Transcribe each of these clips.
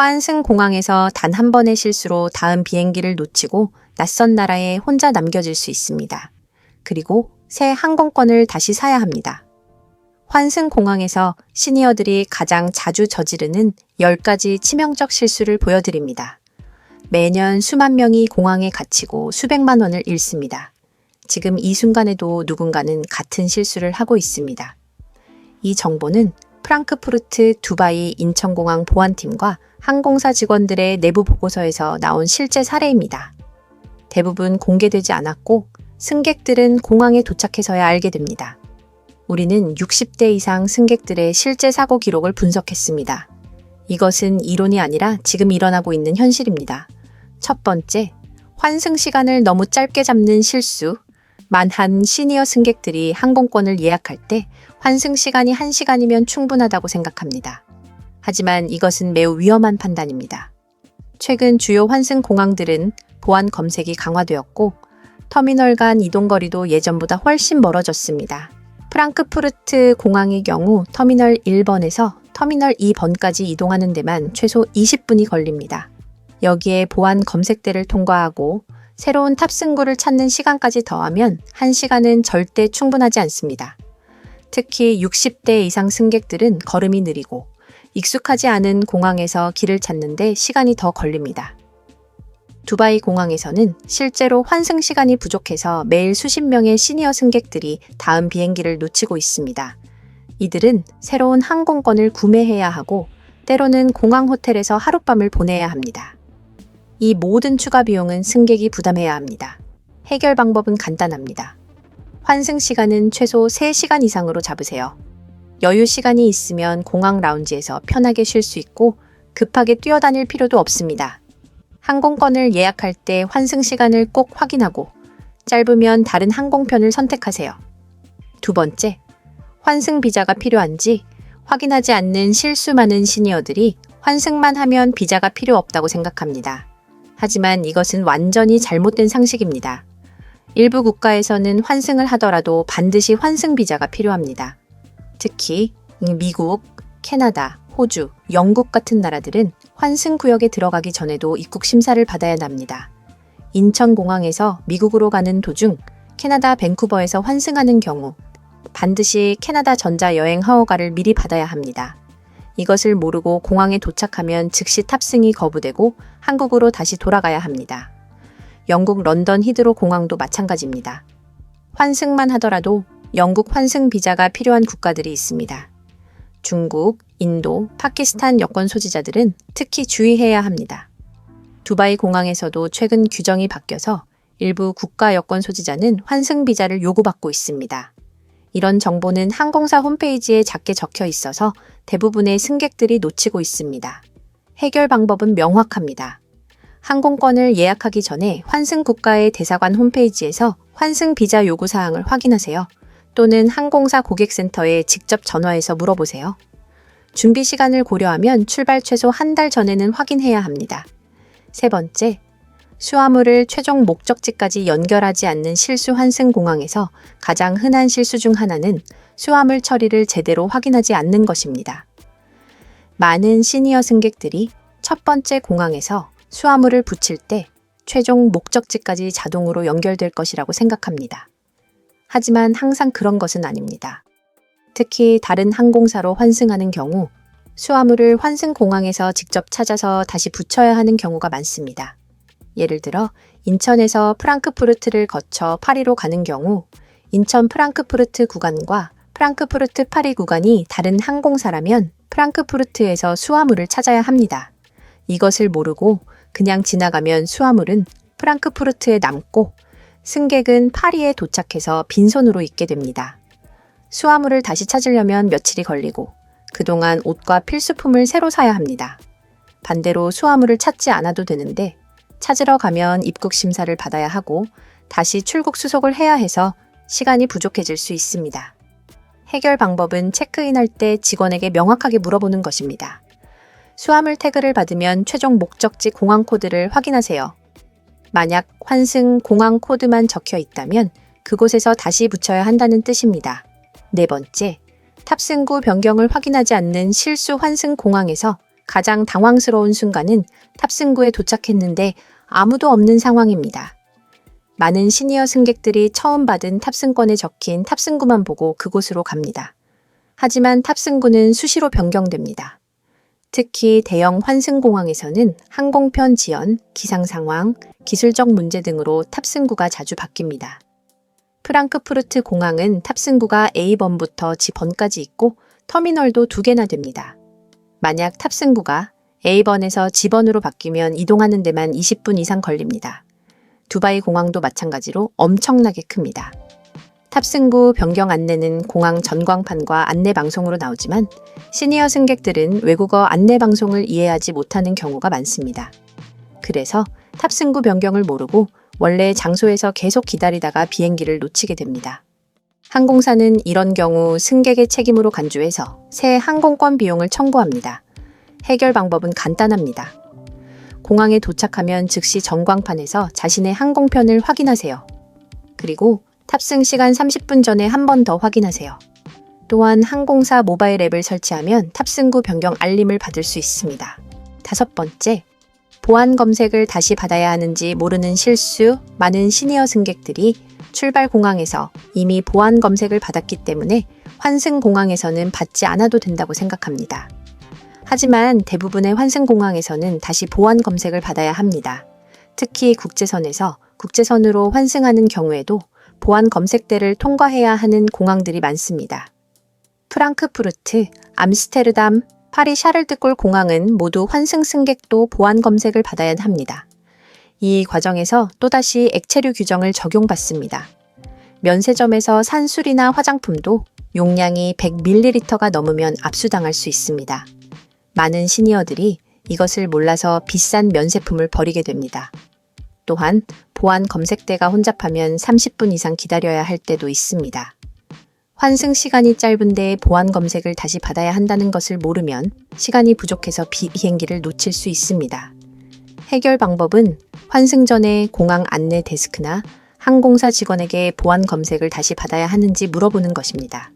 화안승 공항에서 단 한 번의 실수로 다음 비행기를 놓치고 낯선 나라에 혼자 남겨질 수 있습니다. 그리고 새 항공권을 다시 사야 합니다. 환승 공항에서 시니어들이 가장 자주 저지르는 10가지 치명적 실수를 보여드립니다. 매년 수만 명이 공항에 갇히고 수백만 원을 잃습니다. 지금 이 순간에도 누군가는 같은 실수를 하고 있습니다. 이 정보는 프랑크푸르트 두바이 인천공항 보안팀과 항공사 직원들의 내부 보고서에서 나온 실제 사례입니다. 대부분 공개되지 않았고 승객들은 공항에 도착해서야 알게 됩니다. 우리는 60대 이상 승객들의 실제 사고 기록을 분석했습니다. 이것은 이론이 아니라 지금 일어나고 있는 현실입니다. 첫 번째, 환승 시간을 너무 짧게 잡는 실수. 만한 시니어 승객들이 항공권을 예약할 때 환승 시간이 1시간이면 충분하다고 생각합니다. 하지만 이것은 매우 위험한 판단입니다. 최근 주요 환승 공항들은 보안 검색이 강화되었고 터미널 간 이동 거리도 예전보다 훨씬 멀어졌습니다. 프랑크푸르트 공항의 경우 터미널 1번에서 터미널 2번까지 이동하는 데만 최소 20분이 걸립니다. 여기에 보안 검색대를 통과하고 새로운 탑승구를 찾는 시간까지 더하면 1시간은 절대 충분하지 않습니다. 특히 60대 이상 승객들은 걸음이 느리고 익숙하지 않은 공항에서 길을 찾는데 시간이 더 걸립니다. 두바이 공항에서는 실제로 환승 시간이 부족해서 매일 수십 명의 시니어 승객들이 다음 비행기를 놓치고 있습니다. 이들은 새로운 항공권을 구매해야 하고 때로는 공항 호텔에서 하룻밤을 보내야 합니다. 이 모든 추가 비용은 승객이 부담해야 합니다. 해결 방법은 간단합니다. 환승 시간은 최소 3시간 이상으로 잡으세요. 여유 시간이 있으면 공항 라운지에서 편하게 쉴 수 있고 급하게 뛰어다닐 필요도 없습니다. 항공권을 예약할 때 환승 시간을 꼭 확인하고 짧으면 다른 항공편을 선택하세요. 두 번째, 환승 비자가 필요한지 확인하지 않는 실수 많은 시니어들이 환승만 하면 비자가 필요 없다고 생각합니다. 하지만 이것은 완전히 잘못된 상식입니다. 일부 국가에서는 환승을 하더라도 반드시 환승 비자가 필요합니다. 특히 미국, 캐나다, 호주, 영국 같은 나라들은 환승 구역에 들어가기 전에도 입국 심사를 받아야 합니다. 인천공항에서 미국으로 가는 도중 캐나다 밴쿠버에서 환승하는 경우 반드시 캐나다 전자 여행 허가를 미리 받아야 합니다. 이것을 모르고 공항에 도착하면 즉시 탑승이 거부되고 한국으로 다시 돌아가야 합니다. 영국 런던 히드로 공항도 마찬가지입니다. 환승만 하더라도 영국 환승 비자가 필요한 국가들이 있습니다. 중국, 인도, 파키스탄 여권 소지자들은 특히 주의해야 합니다. 두바이 공항에서도 최근 규정이 바뀌어서 일부 국가 여권 소지자는 환승 비자를 요구받고 있습니다. 이런 정보는 항공사 홈페이지에 작게 적혀 있어서 대부분의 승객들이 놓치고 있습니다. 해결 방법은 명확합니다. 항공권을 예약하기 전에 환승 국가의 대사관 홈페이지에서 환승 비자 요구 사항을 확인하세요. 또는 항공사 고객센터에 직접 전화해서 물어보세요. 준비 시간을 고려하면 출발 최소 한 달 전에는 확인해야 합니다. 세 번째, 수화물을 최종 목적지까지 연결하지 않는 실수 환승 공항에서 가장 흔한 실수 중 하나는 수화물 처리를 제대로 확인하지 않는 것입니다. 많은 시니어 승객들이 첫 번째 공항에서 수화물을 붙일 때 최종 목적지까지 자동으로 연결될 것이라고 생각합니다. 하지만 항상 그런 것은 아닙니다. 특히 다른 항공사로 환승하는 경우 수화물을 환승 공항에서 직접 찾아서 다시 붙여야 하는 경우가 많습니다. 예를 들어 인천에서 프랑크푸르트를 거쳐 파리로 가는 경우 인천 프랑크푸르트 구간과 프랑크푸르트 파리 구간이 다른 항공사라면 프랑크푸르트에서 수화물을 찾아야 합니다. 이것을 모르고 그냥 지나가면 수화물은 프랑크푸르트에 남고 승객은 파리에 도착해서 빈손으로 있게 됩니다. 수화물을 다시 찾으려면 며칠이 걸리고 그동안 옷과 필수품을 새로 사야 합니다. 반대로 수화물을 찾지 않아도 되는데 찾으러 가면 입국 심사를 받아야 하고 다시 출국 수속을 해야 해서 시간이 부족해질 수 있습니다. 해결 방법은 체크인할 때 직원에게 명확하게 물어보는 것입니다. 수화물 태그를 받으면 최종 목적지 공항 코드를 확인하세요. 만약 환승 공항 코드만 적혀 있다면 그곳에서 다시 붙여야 한다는 뜻입니다. 네 번째, 탑승구 변경을 확인하지 않는 실수 환승 공항에서 가장 당황스러운 순간은 탑승구에 도착했는데 아무도 없는 상황입니다. 많은 시니어 승객들이 처음 받은 탑승권에 적힌 탑승구만 보고 그곳으로 갑니다. 하지만 탑승구는 수시로 변경됩니다. 특히 대형 환승공항에서는 항공편 지연, 기상 상황, 기술적 문제 등으로 탑승구가 자주 바뀝니다. 프랑크푸르트 공항은 탑승구가 A번부터 G번까지 있고 터미널도 두 개나 됩니다. 만약 탑승구가 A번에서 G번으로 바뀌면 이동하는 데만 20분 이상 걸립니다. 두바이 공항도 마찬가지로 엄청나게 큽니다. 탑승구 변경 안내는 공항 전광판과 안내 방송으로 나오지만 시니어 승객들은 외국어 안내 방송을 이해하지 못하는 경우가 많습니다. 그래서 탑승구 변경을 모르고 원래 장소에서 계속 기다리다가 비행기를 놓치게 됩니다. 항공사는 이런 경우 승객의 책임으로 간주해서 새 항공권 비용을 청구합니다. 해결 방법은 간단합니다. 공항에 도착하면 즉시 전광판에서 자신의 항공편을 확인하세요. 그리고 탑승 시간 30분 전에 한 번 더 확인하세요. 또한 항공사 모바일 앱을 설치하면 탑승구 변경 알림을 받을 수 있습니다. 다섯 번째, 보안 검색을 다시 받아야 하는지 모르는 실수, 많은 시니어 승객들이 출발 공항에서 이미 보안 검색을 받았기 때문에 환승 공항에서는 받지 않아도 된다고 생각합니다. 하지만 대부분의 환승 공항에서는 다시 보안 검색을 받아야 합니다. 특히 국제선에서 국제선으로 환승하는 경우에도 보안 검색대를 통과해야 하는 공항들이 많습니다. 프랑크푸르트, 암스테르담, 파리 샤를드골 공항은 모두 환승 승객도 보안 검색을 받아야 합니다. 이 과정에서 또다시 액체류 규정을 적용받습니다. 면세점에서 산 술이나 화장품도 용량이 100ml가 넘으면 압수당할 수 있습니다. 많은 시니어들이 이것을 몰라서 비싼 면세품을 버리게 됩니다. 또한 보안 검색대가 혼잡하면 30분 이상 기다려야 할 때도 있습니다. 환승 시간이 짧은데 보안 검색을 다시 받아야 한다는 것을 모르면 시간이 부족해서 비, 비행기를 놓칠 수 있습니다. 해결 방법은 환승 전에 공항 안내 데스크나 항공사 직원에게 보안 검색을 다시 받아야 하는지 물어보는 것입니다.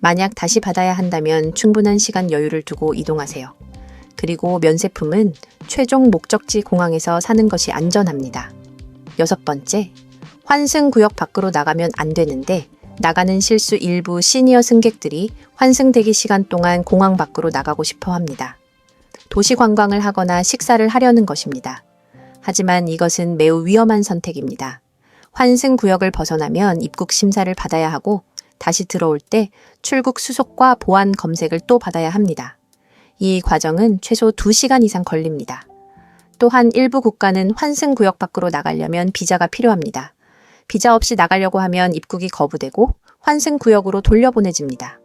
만약 다시 받아야 한다면 충분한 시간 여유를 두고 이동하세요. 그리고 면세품은 최종 목적지 공항에서 사는 것이 안전합니다. 여섯 번째, 환승 구역 밖으로 나가면 안 되는데 나가는 실수 일부 시니어 승객들이 환승 대기 시간 동안 공항 밖으로 나가고 싶어 합니다. 도시 관광을 하거나 식사를 하려는 것입니다. 하지만 이것은 매우 위험한 선택입니다. 환승 구역을 벗어나면 입국 심사를 받아야 하고 다시 들어올 때 출국 수속과 보안 검색을 또 받아야 합니다. 이 과정은 최소 2시간 이상 걸립니다. 또한 일부 국가는 환승 구역 밖으로 나가려면 비자가 필요합니다. 비자 없이 나가려고 하면 입국이 거부되고 환승 구역으로 돌려보내집니다.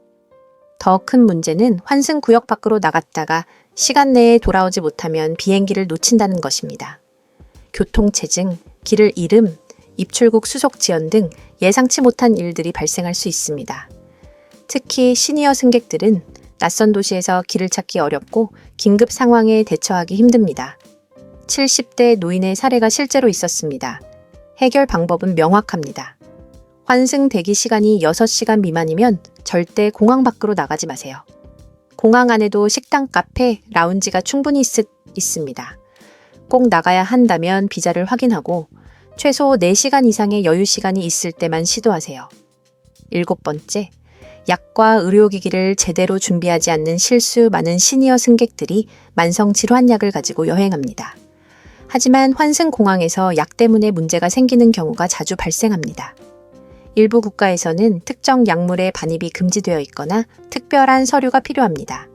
더 큰 문제는 환승 구역 밖으로 나갔다가 시간 내에 돌아오지 못하면 비행기를 놓친다는 것입니다. 교통체증, 길을 잃음, 입출국 수속 지연 등 예상치 못한 일들이 발생할 수 있습니다. 특히 시니어 승객들은 낯선 도시에서 길을 찾기 어렵고 긴급 상황에 대처하기 힘듭니다. 70대 노인의 사례가 실제로 있었습니다. 해결 방법은 명확합니다. 환승 대기 시간이 6시간 미만이면 절대 공항 밖으로 나가지 마세요. 공항 안에도 식당, 카페, 라운지가 충분히 있, 있습니다. 꼭 나가야 한다면 비자를 확인하고 최소 4시간 이상의 여유 시간이 있을 때만 시도하세요. 일곱 번째, 약과 의료기기를 제대로 준비하지 않는 실수 많은 시니어 승객들이 만성 질환약을 가지고 여행합니다. 하지만 환승공항에서 약 때문에 문제가 생기는 경우가 자주 발생합니다. 일부 국가에서는 특정 약물의 반입이 금지되어 있거나 특별한 서류가 필요합니다.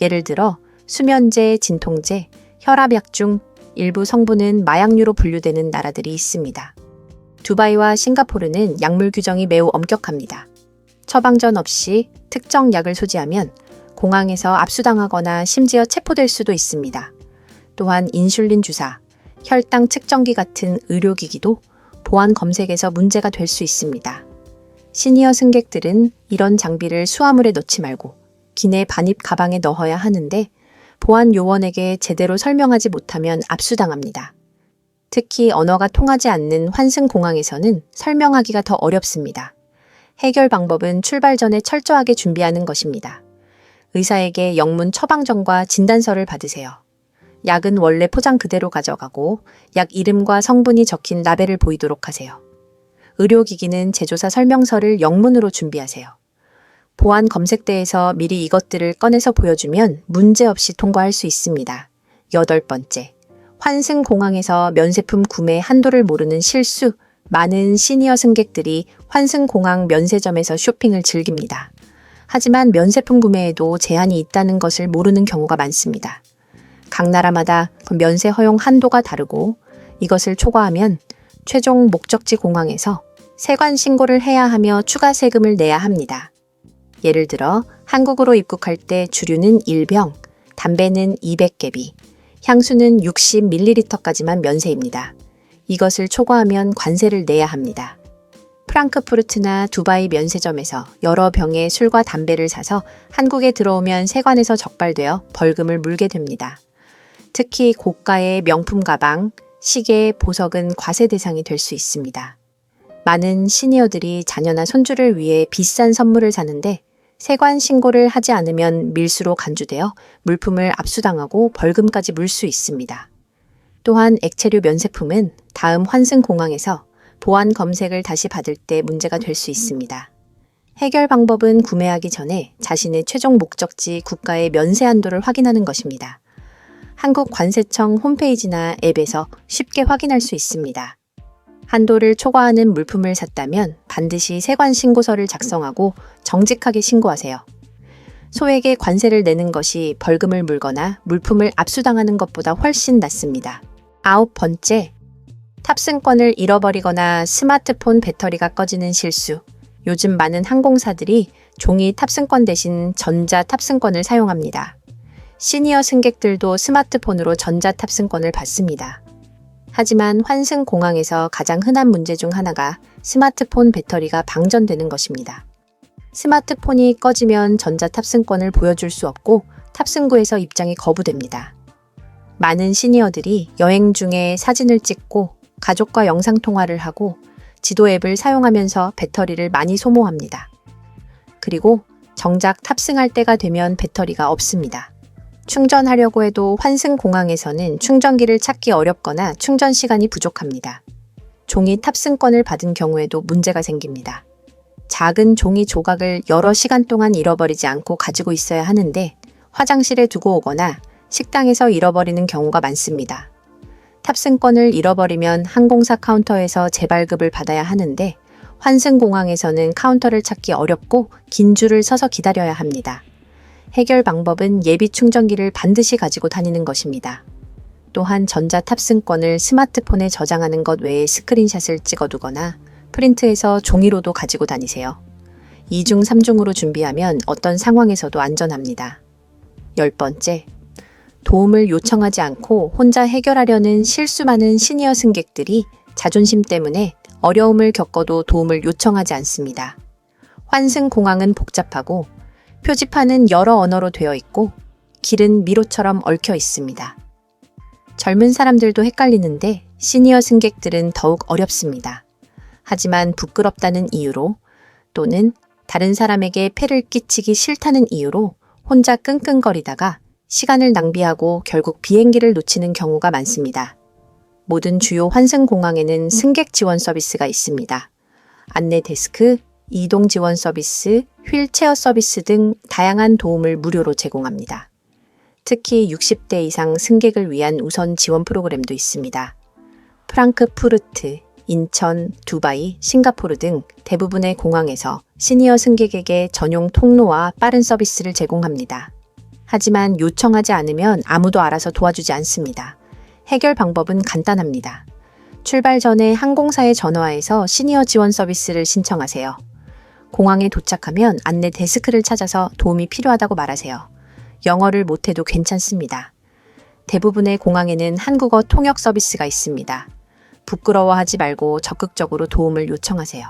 예를 들어 수면제, 진통제, 혈압약 중 일부 성분은 마약류로 분류되는 나라들이 있습니다. 두바이와 싱가포르는 약물 규정이 매우 엄격합니다. 처방전 없이 특정 약을 소지하면 공항에서 압수당하거나 심지어 체포될 수도 있습니다. 또한 인슐린 주사, 혈당 측정기 같은 의료기기도 보안 검색에서 문제가 될 수 있습니다. 시니어 승객들은 이런 장비를 수화물에 넣지 말고 기내 반입 가방에 넣어야 하는데 보안 요원에게 제대로 설명하지 못하면 압수당합니다. 특히 언어가 통하지 않는 환승 공항에서는 설명하기가 더 어렵습니다. 해결 방법은 출발 전에 철저하게 준비하는 것입니다. 의사에게 영문 처방전과 진단서를 받으세요. 약은 원래 포장 그대로 가져가고 약 이름과 성분이 적힌 라벨을 보이도록 하세요. 의료기기는 제조사 설명서를 영문으로 준비하세요. 보안 검색대에서 미리 이것들을 꺼내서 보여주면 문제없이 통과할 수 있습니다. 여덟 번째. 환승공항에서 면세품 구매 한도를 모르는 실수. 많은 시니어 승객들이 환승공항 면세점에서 쇼핑을 즐깁니다. 하지만 면세품 구매에도 제한이 있다는 것을 모르는 경우가 많습니다. 각 나라마다 면세 허용 한도가 다르고 이것을 초과하면 최종 목적지 공항에서 세관 신고를 해야 하며 추가 세금을 내야 합니다. 예를 들어 한국으로 입국할 때 주류는 1병, 담배는 200개비, 향수는 60ml까지만 면세입니다. 이것을 초과하면 관세를 내야 합니다. 프랑크푸르트나 두바이 면세점에서 여러 병의 술과 담배를 사서 한국에 들어오면 세관에서 적발되어 벌금을 물게 됩니다. 특히 고가의 명품 가방, 시계, 보석은 과세 대상이 될 수 있습니다. 많은 시니어들이 자녀나 손주를 위해 비싼 선물을 사는데 세관 신고를 하지 않으면 밀수로 간주되어 물품을 압수당하고 벌금까지 물 수 있습니다. 또한 액체류 면세품은 다음 환승 공항에서 보안 검색을 다시 받을 때 문제가 될 수 있습니다. 해결 방법은 구매하기 전에 자신의 최종 목적지 국가의 면세 한도를 확인하는 것입니다. 한국 관세청 홈페이지나 앱에서 쉽게 확인할 수 있습니다. 한도를 초과하는 물품을 샀다면 반드시 세관 신고서를 작성하고 정직하게 신고하세요. 소액의 관세를 내는 것이 벌금을 물거나 물품을 압수당하는 것보다 훨씬 낫습니다. 아홉 번째, 탑승권을 잃어버리거나 스마트폰 배터리가 꺼지는 실수. 요즘 많은 항공사들이 종이 탑승권 대신 전자 탑승권을 사용합니다. 시니어 승객들도 스마트폰으로 전자 탑승권을 받습니다. 하지만 환승 공항에서 가장 흔한 문제 중 하나가 스마트폰 배터리가 방전되는 것입니다. 스마트폰이 꺼지면 전자 탑승권을 보여줄 수 없고 탑승구에서 입장이 거부됩니다. 많은 시니어들이 여행 중에 사진을 찍고 가족과 영상통화를 하고 지도 앱을 사용하면서 배터리를 많이 소모합니다. 그리고 정작 탑승할 때가 되면 배터리가 없습니다. 충전하려고 해도 환승 공항에서는 충전기를 찾기 어렵거나 충전 시간이 부족합니다. 종이 탑승권을 받은 경우에도 문제가 생깁니다. 작은 종이 조각을 여러 시간 동안 잃어버리지 않고 가지고 있어야 하는데 화장실에 두고 오거나 식당에서 잃어버리는 경우가 많습니다. 탑승권을 잃어버리면 항공사 카운터에서 재발급을 받아야 하는데 환승공항에서는 카운터를 찾기 어렵고 긴 줄을 서서 기다려야 합니다. 해결 방법은 예비 충전기를 반드시 가지고 다니는 것입니다. 또한 전자 탑승권을 스마트폰에 저장하는 것 외에 스크린샷을 찍어두거나 프린트해서 종이로도 가지고 다니세요. 2중, 3중으로 준비하면 어떤 상황에서도 안전합니다. 열 번째, 도움을 요청하지 않고 혼자 해결하려는 실수 많은 시니어 승객들이 자존심 때문에 어려움을 겪어도 도움을 요청하지 않습니다. 환승 공항은 복잡하고 표지판은 여러 언어로 되어 있고 길은 미로처럼 얽혀 있습니다. 젊은 사람들도 헷갈리는데 시니어 승객들은 더욱 어렵습니다. 하지만 부끄럽다는 이유로 또는 다른 사람에게 폐를 끼치기 싫다는 이유로 혼자 끙끙거리다가 시간을 낭비하고 결국 비행기를 놓치는 경우가 많습니다. 모든 주요 환승공항에는 승객 지원 서비스가 있습니다. 안내 데스크, 이동 지원 서비스, 휠체어 서비스 등 다양한 도움을 무료로 제공합니다. 특히 60대 이상 승객을 위한 우선 지원 프로그램도 있습니다. 프랑크푸르트, 인천, 두바이, 싱가포르 등 대부분의 공항에서 시니어 승객에게 전용 통로와 빠른 서비스를 제공합니다. 하지만 요청하지 않으면 아무도 알아서 도와주지 않습니다. 해결 방법은 간단합니다. 출발 전에 항공사에 전화해서 시니어 지원 서비스를 신청하세요. 공항에 도착하면 안내 데스크를 찾아서 도움이 필요하다고 말하세요. 영어를 못해도 괜찮습니다. 대부분의 공항에는 한국어 통역 서비스가 있습니다. 부끄러워하지 말고 적극적으로 도움을 요청하세요.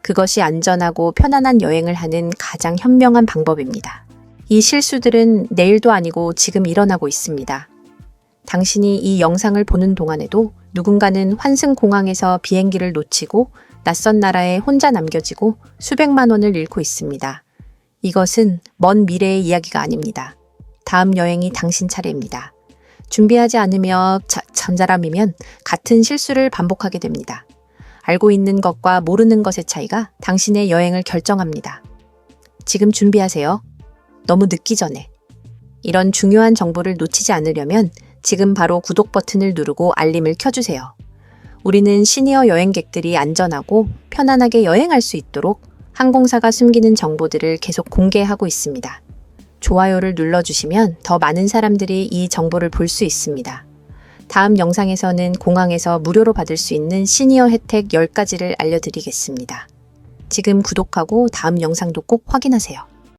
그것이 안전하고 편안한 여행을 하는 가장 현명한 방법입니다. 이 실수들은 내일도 아니고 지금 일어나고 있습니다. 당신이 이 영상을 보는 동안에도 누군가는 환승공항에서 비행기를 놓치고 낯선 나라에 혼자 남겨지고 수백만 원을 잃고 있습니다. 이것은 먼 미래의 이야기가 아닙니다. 다음 여행이 당신 차례입니다. 준비하지 않으며 자, 잠자람이면 같은 실수를 반복하게 됩니다. 알고 있는 것과 모르는 것의 차이가 당신의 여행을 결정합니다. 지금 준비하세요. 너무 늦기 전에. 이런 중요한 정보를 놓치지 않으려면 지금 바로 구독 버튼을 누르고 알림을 켜주세요. 우리는 시니어 여행객들이 안전하고 편안하게 여행할 수 있도록 항공사가 숨기는 정보들을 계속 공개하고 있습니다. 좋아요를 눌러주시면 더 많은 사람들이 이 정보를 볼 수 있습니다. 다음 영상에서는 공항에서 무료로 받을 수 있는 시니어 혜택 10가지를 알려드리겠습니다. 지금 구독하고 다음 영상도 꼭 확인하세요.